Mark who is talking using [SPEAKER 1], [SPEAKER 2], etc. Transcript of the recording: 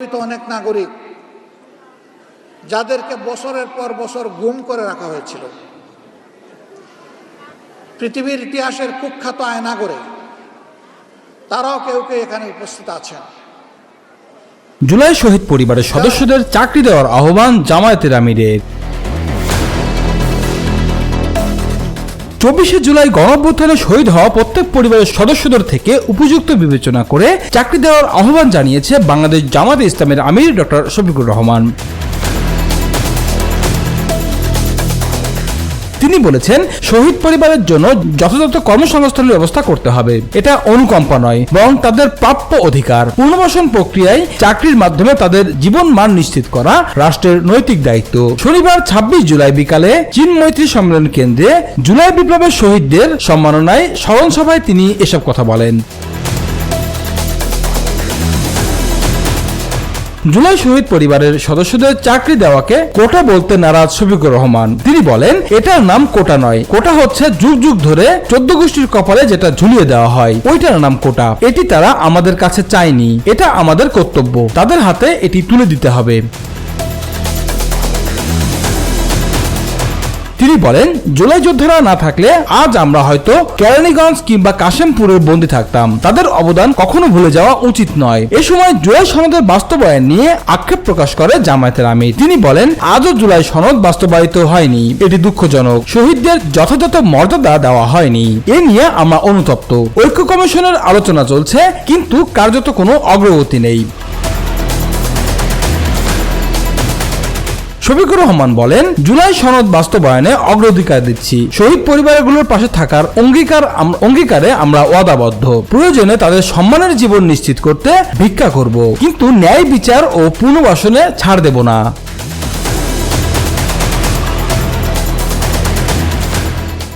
[SPEAKER 1] অনেক নাগরিক, যাদেরকে বছরের পর বছর গুম করে রাখা হয়েছিল। পৃথিবীর ইতিহাসের কুখ্যাত আয়নাগরে তারাও কেউ কেউ এখানে উপস্থিত আছেন।
[SPEAKER 2] জুলাই শহীদ পরিবারের সদস্যদের চাকরি দেওয়ার আহ্বান জামায়াতের আমিরের। চব্বিশে জুলাই গণঅভ্যুত্থানে শহীদ হওয়া প্রত্যেক পরিবারের সদস্যদের থেকে উপযুক্ত বিবেচনা করে চাকরি দেওয়ার আহ্বান জানিয়েছে বাংলাদেশ জামাতে ইসলামের আমির ডক্টর শফিকুর রহমান। তিনি বলেছেন, শহীদ পরিবারের জন্য যথাযথ কর্মসংস্থানের ব্যবস্থা করতে হবে। এটা অনুকম্পা নয়, বরং তাদের প্রাপ্য অধিকার। পুনর্বাসন প্রক্রিয়ায় চাকরির মাধ্যমে তাদের জীবন মান নিশ্চিত করা রাষ্ট্রের নৈতিক দায়িত্ব। শনিবার ছাব্বিশ জুলাই বিকালে চীন মৈত্রী সম্মেলন কেন্দ্রে জুলাই বিপ্লবের শহীদদের সম্মাননায় স্মরণ সভায় তিনি এসব কথা বলেন। জুলাই শহীদ পরিবারের সদস্যদের চাকরি দেওয়াকে কোটা বলতে নারাজ শফিকুর রহমান। তিনি বলেন, এটার নাম কোটা নয়। কোটা হচ্ছে যুগ যুগ ধরে চোদ্দ গোষ্ঠীর কপালে যেটা ঝুলিয়ে দেওয়া হয়, ওইটার নাম কোটা। এটি তারা আমাদের কাছে চায়নি। এটা আমাদের কর্তব্য। তাদের হাতে এটি তুলে দিতে হবে। তিনি বলেন, জুলাই যোদ্ধারা না থাকলে আজ আমরা হয়তো কেরানীগঞ্জ কিংবা কাশেমপুরের বন্দী থাকতাম। তাদের অবদান কখনো ভুলে যাওয়া উচিত নয়। এ সময় জুলাই সনদের বাস্তবায়ন নিয়ে আক্ষেপ প্রকাশ করে জামায়াতের আমির। তিনি বলেন, আজও জুলাই সনদ বাস্তবায়িত হয়নি। এটি দুঃখজনক। শহীদদের যথাযথ মর্যাদা দেওয়া হয়নি। এ নিয়ে আমরা অনুতপ্ত। ঐক্য কমিশনের আলোচনা চলছে, কিন্তু কার্যত কোনো অগ্রগতি নেই। শফিকুর রহমান বলেন, জুলাই সনদ বাস্তবায়নে অগ্রাধিকার দিচ্ছি। শহীদ পরিবারগুলোর পাশে থাকার অঙ্গীকার অঙ্গীকারে আমরা ওয়াদাবদ্ধ। প্রয়োজনে তাদের সম্মানের জীবন নিশ্চিত করতে ভিক্ষা করব। কিন্তু ন্যায় বিচার ও পুনর্বাসনে ছাড় দেব না।